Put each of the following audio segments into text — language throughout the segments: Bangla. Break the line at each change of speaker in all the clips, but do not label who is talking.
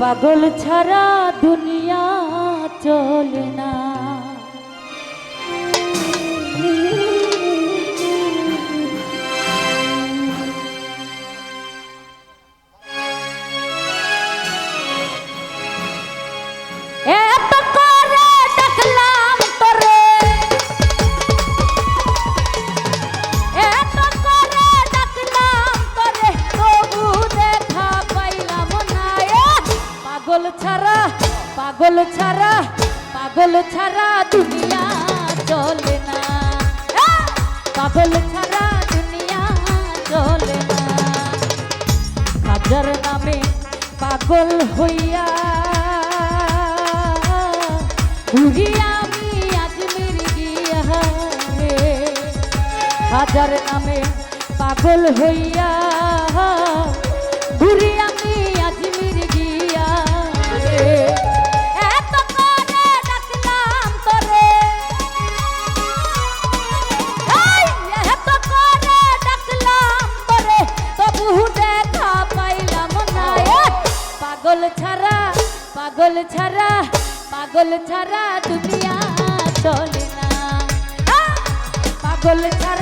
পাগল ছাড়া দুনিয়া চলে না। পাগল ছাড়া পাগল ছাড়া পাগল ছাড়া দুনিয়া চলে না। এ, পাগল ছাড়া দুনিয়া চলে না। কাজার নামে পাগল হইয়া ঘুরি আমি আজমির গিয়া রে নামে পাগল হইয়া পাগল ছাড়া দুনিয়া চলে না। পাগল ছাড়া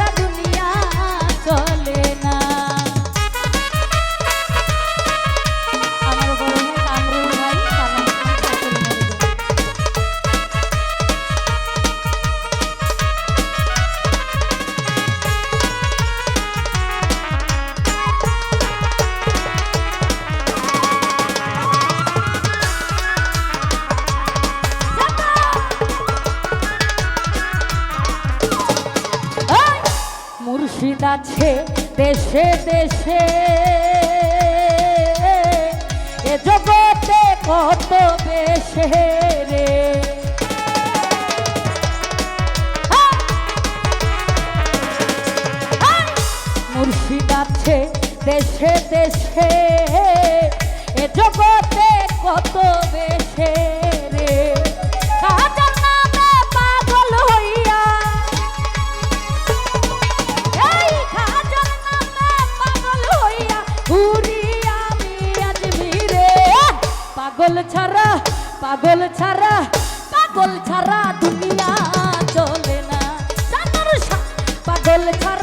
মুর্শিদ আছে দেশে দেশে। এ জগতে কত বেশে রে। মুর্শিদ আছে দেশে দেশে। এ জগতে কত বেশে রে। পাগল ছাড়া পাগল ছাড়া পাগল ছাড়া দুনিয়া চলে না। পাগল ছাড়া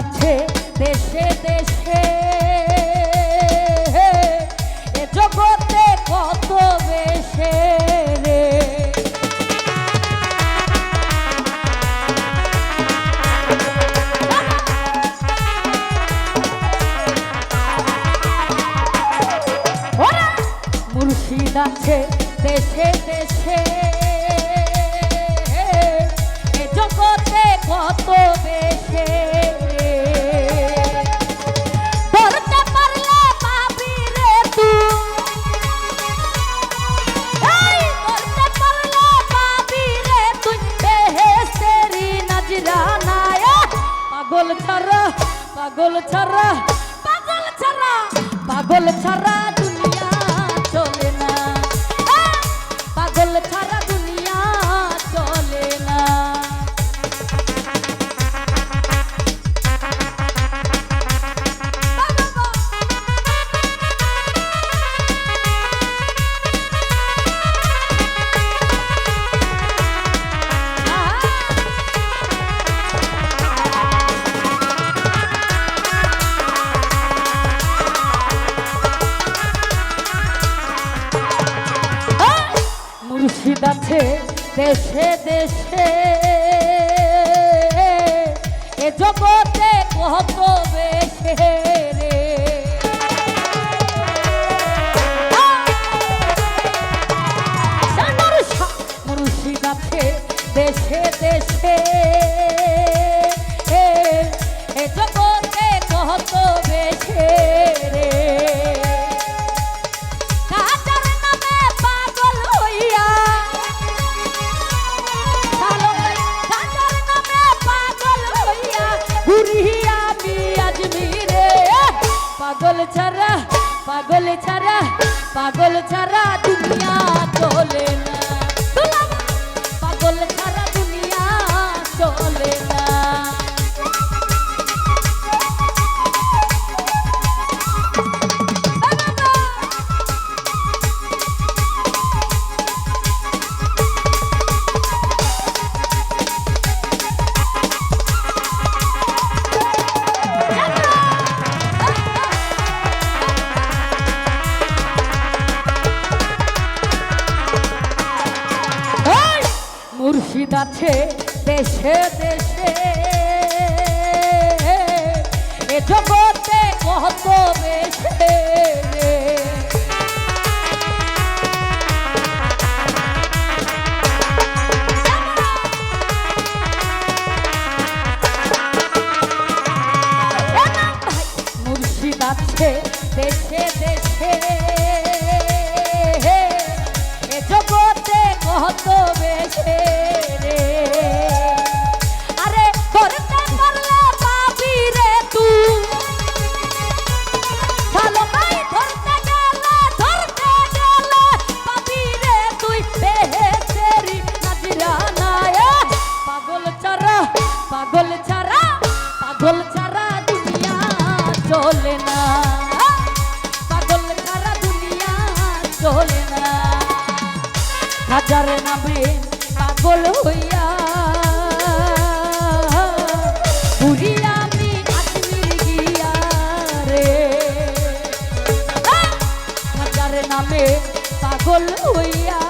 আছে দেশে দেশে। এ জগতে কত বেশে রে। মুর্শিদ দেশে দেশে। জগতে কত বেশে পাগল ছাড়া পাগল ছাড়া। পাগল ছাড়া। আছে দেশে দেশে। এ জগতে কত বেশে। পাগল ছাড়া পাগল ছাড়া দুনিয়া চলে না। পাগল ছাড়া দুনিয়া চলে মুর্শিদ আছে দেশে দেশে। এ জগতে কত বেশে। পাগল ছাড়া দুনিয়া চলে না। পাগল ছাড়া দুনিয়া চলে না। হাজার নামে পাগল হইয়া রে। পাগল হইয়া